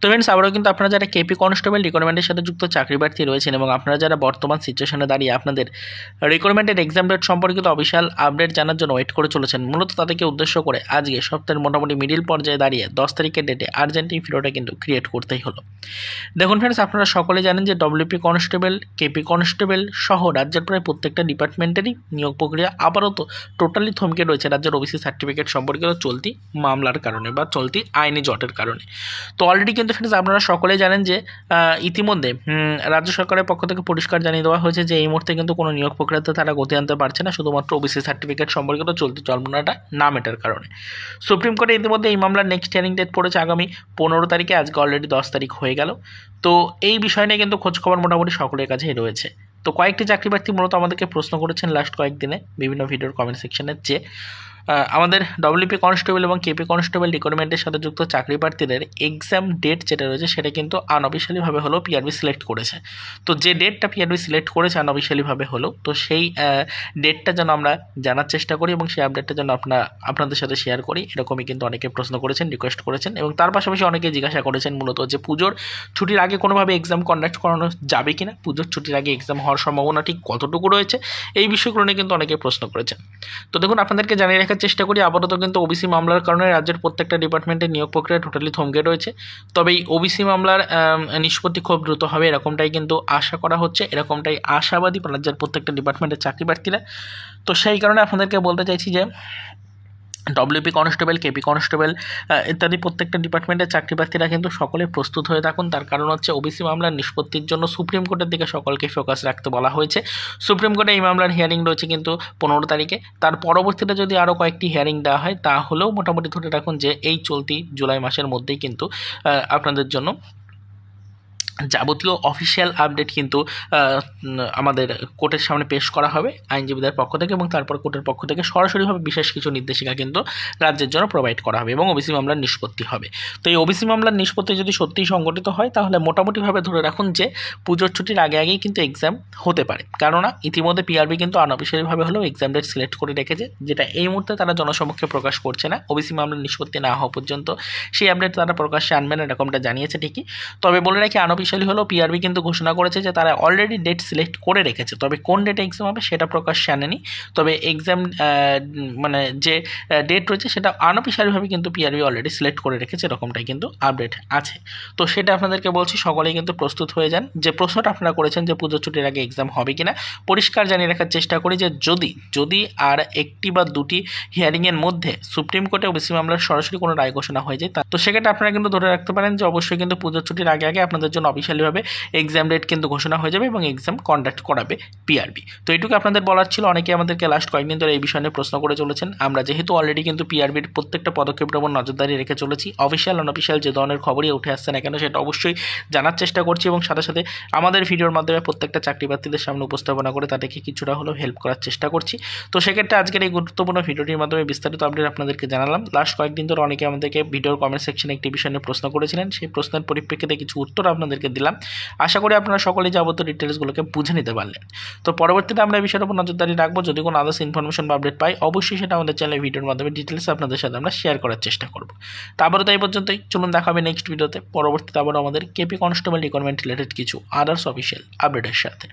তো ফ্রেন্ডস আবারও কিন্তু আপনারা যারা কেপি কনস্টেবল রিকোয়ারমেন্টের সাথে যুক্ত চাকরি প্রার্থী রয়েছেন এবং আপনারা যারা বর্তমান সিচুয়েশনে দাঁড়িয়ে আপনাদের রিকোয়ারমেন্টের এক্সাম ডেট সম্পর্কিত অফিসিয়াল আপডেট জানার জন্য ওয়েট করে চলেছেন, মূলত তাদেরকে উদ্দেশ্য করে আজকে সপ্তাহের মোটামুটি মিডিল পর্যায়ে দাঁড়িয়ে দশ তারিখের ডেটে আর্জেন্টিন ভিডিওটা কিন্তু ক্রিয়েট করতেই হলো। দেখুন ফ্রেন্ডস আপনারা সকলে জানেন যে ডব্লিউপি কনস্টেবল কেপি কনস্টেবল সহ রাজ্যের প্রায় প্রত্যেকটা ডিপার্টমেন্টেরই নিয়োগ প্রক্রিয়া আবারও তো টোটালি থমকে রয়েছে রাজ্যের ওবিসি সার্টিফিকেট সম্পর্কিত চলতি মামলার কারণে বা চলতি আইনি জটের কারণে। তো অলরেডি কিন্তু ফ্রেন্ডস আপনারা সকলেই জানেন যে ইতিমধ্যে রাজ্য সরকারের পক্ষ থেকে পরিষ্কার জানিয়ে দেওয়া হয়েছে যে, এই মুহূর্তে কিন্তু কোনো নিয়োগ প্রক্রিয়াতে তারা গতি আনতে পারছে না, শুধুমাত্র ওবিসি সার্টিফিকেট সম্পর্কিত চলতি চলমনাটা না মেটার কারণে। সুপ্রিম কোর্টে ইতিমধ্যে এই মামলার নেক্সট হিয়ারিং ডেট পড়েছে আগামী পনেরো তারিখে, আজকে অলরেডি দশ তারিখ হয়ে গেল। তো এই বিষয় নিয়ে কিন্তু খোঁজখবর মোটামুটি সকলের কাছেই রয়েছে। তো কয়েকটি চাকরি প্রার্থী মূলত আমাদেরকে প্রশ্ন করেছেন লাস্ট কয়েকদিনে বিভিন্ন ভিডিওর কমেন্ট সেকশনের যে আমাদের ডব্লিউপি কনস্টেবল এবং কেপি কনস্টেবল রিক্রুটমেন্টের সাথে যুক্ত চাকরি প্রার্থীদের এক্সাম ডেট যেটা রয়েছে সেটা কিন্তু আনঅফিসিয়ালিভাবে হলেও পিআরবি সিলেক্ট করেছে। তো যে ডেটটা পিআরবি সিলেক্ট করেছে আনঅফিসিয়ালিভাবে হলেও তো সেই ডেটটা যেন আমরা জানার চেষ্টা করি এবং সেই আপডেটটা যেন আপনার আপনাদের সাথে শেয়ার করি, এরকমই কিন্তু অনেকে প্রশ্ন করেছেন রিকোয়েস্ট করেছেন এবং তার পাশাপাশি অনেকে জিজ্ঞাসা করেছেন মূলত যে পুজোর ছুটির আগে কোনোভাবে এক্সাম কন্ডাক্ট করানো যাবে কি না পুজোর ছুটির আগে এক্সাম হওয়ার সম্ভাবনা ঠিক কতটুকু রয়েছে? এই বিষয়গুলো নিয়ে কিন্তু অনেকে প্রশ্ন করেছেন। তো দেখুন, আপনাদেরকে জানিয়ে রাখার চেষ্টা করি। আপাতত কিন্তু ওবিসি মামলার কারণে রাজ্যের প্রত্যেকটা ডিপার্টমেন্টে নিয়োগ প্রক্রিয়া টোটালি থমকে রয়েছে। তবে এই ওবিসি মামলার নিষ্পত্তি খুব দ্রুত হবে, এরকমটাই কিন্তু আশা করা হচ্ছে, এরকমটাই আশাবাদী রাজ্যের প্রত্যেকটা ডিপার্টমেন্টের চাকরি প্রার্থীরা তো সেই কারণে আপনাদেরকে বলতে চাইছি যে ডব্লিউপি কনস্টেবল কেপি কনস্টেবল ইত্যাদি প্রত্যেকটা ডিপার্টমেন্টের চাকরি প্রার্থীরা কিন্তু সকলে প্রস্তুত হয়ে থাকুন। তার কারণ হচ্ছে ওবিসি মামলার নিষ্পত্তির জন্য সুপ্রিম কোর্টের দিকে সকলকে ফোকাস রাখতে বলা হয়েছে। সুপ্রিম কোর্টে এই মামলার হিয়ারিং রয়েছে কিন্তু পনেরো তারিখে। তার পরবর্তীতে যদি আরও কয়েকটি হিয়ারিং দেওয়া হয়, তাহলেও মোটামুটি ধরে রাখুন যে এই চলতি জুলাই মাসের মধ্যেই কিন্তু আপনাদের জন্য যাবতীয় অফিসিয়াল আপডেট কিন্তু আমাদের কোর্টের সামনে পেশ করা হবে, আইনজীবীদের পক্ষ থেকে এবং তারপর কোর্টের পক্ষ থেকে সরাসরিভাবে বিশেষ কিছু নির্দেশিকা কিন্তু রাজ্যের জন্য প্রোভাইড করা হবে এবং ওবিসি মামলার নিষ্পত্তি হবে। তো এই ওবিসি মামলার নিষ্পত্তি যদি সত্যিই সংগঠিত হয়, তাহলে মোটামুটিভাবে ধরে রাখুন যে, পুজোর ছুটির আগে আগেই কিন্তু এক্সাম হতে পারে। কেননা, ইতিমধ্যে পিআরবি কিন্তু আনঅফিসিয়ালিভাবে হলেও এক্সাম ডেট সিলেক্ট করে রেখেছে, যেটা এই মুহূর্তে তারা জনসমক্ষে প্রকাশ করছে না। ওবিসি মামলার নিষ্পত্তি না হওয়া পর্যন্ত সেই আপডেট তারা প্রকাশ্যে আনবে না এরকমটা জানিয়েছে ঠিকই। তবে বলে রাখি আনঅফিসিয়ালি হলেও পিআরবি কিন্তু ঘোষণা করেছে যে তারা অলরেডি ডেট সিলেক্ট করে রেখেছে। তবে কোন ডেটে এক্সাম হবে সেটা প্রকাশ্যে আনেনি তবে এক্সাম মানে যে ডেট রয়েছে সেটা আনঅফিসিয়ালিভাবে কিন্তু পিআরবি অলরেডি সিলেক্ট করে রেখেছে, এরকমটাই কিন্তু আপডেট আছে। তো সেটা আপনাদেরকে বলছি, সকলেই কিন্তু প্রস্তুত হয়ে যান। যে প্রশ্নটা আপনারা করেছেন যে পুজো ছুটির আগে এক্সাম হবে কিনা, পরিষ্কার জানিয়ে রাখার চেষ্টা করি যে যদি যদি আর একটি বা দুটি হিয়ারিংয়ের মধ্যে সুপ্রিম কোর্টে ওবিসি মামলার সরাসরি কোনো রায় ঘোষণা হয়ে যায়, তা- সেক্ষেত্রে আপনারা কিন্তু ধরে রাখতে পারেন যে অবশ্যই কিন্তু পুজোর ছুটির আগে আগে আপনাদের জন্য অফিসিয়ালিভাবে এক্সাম ডেট কিন্তু ঘোষণা হয়ে যাবে এবং এক্সাম কন্ডাক্ট করাবে পিআরবি তো এইটুকু আপনাদের বলার ছিল, অনেকে আমাদেরকে লাস্ট কয়েকদিন ধরে এই বিষয় প্রশ্ন করে চলেছেন। আমরা যেহেতু অলরেডি কিন্তু পিআরবির প্রত্যেকটা পদক্ষেপের উপর নজরদারি রেখে চলেছি অফিসিয়াল অনঅফিসিয়াল যে ধরনের খবরই উঠে আসছে না কেন সেটা অবশ্যই জানার চেষ্টা করছি এবং সাথে সাথে আমাদের ভিডিওর মাধ্যমে প্রত্যেকটা চাকরি প্রার্থীদের সামনে উপস্থাপনা করে তাদেরকে কিছুটা হলেও হেল্প করার চেষ্টা করছি। তো সেক্ষেত্রে আজকের এই গুরুত্বপূর্ণ ভিডিওটির মাধ্যমে বিস্তারিত আপডেট আপনাদেরকে জানালাম। লাস্ট কয়েকদিন ধরে অনেকে আমাদেরকে ভিডিওর কমেন্ট সেকশনে একটি বিষয় নিয়ে প্রশ্ন করেছিলেন। সেই প্রশ্নের পরিপ্রেক্ষিতে কিছু উত্তর আপনাদেরকে দিলাম। আশা করি আপনারা সকলে যাবতীয় ডিটেলসগুলোকে বুঝে নিতে পারলেন। তো পরবর্তীতে আমরা এই বিষয়ের উপর নজরদারি রাখব। যদি কোনো আদার্স ইনফরমেশন বা আপডেট পাই, অবশ্যই সেটা আমাদের চ্যানেল ভিডিওর মাধ্যমে ডিটেলস আপনাদের সাথে আমরা শেয়ার করার চেষ্টা করব। তারপরে তো এই পর্যন্তই। চলুন দেখা হবে নেক্সট ভিডিওতে পরবর্তীতে আবার আমাদের কেপি কনস্টেবল রিকোয়ারমেন্ট রিলেটেড কিছু আদার্স অফিসিয়াল আপডেটের সাথে।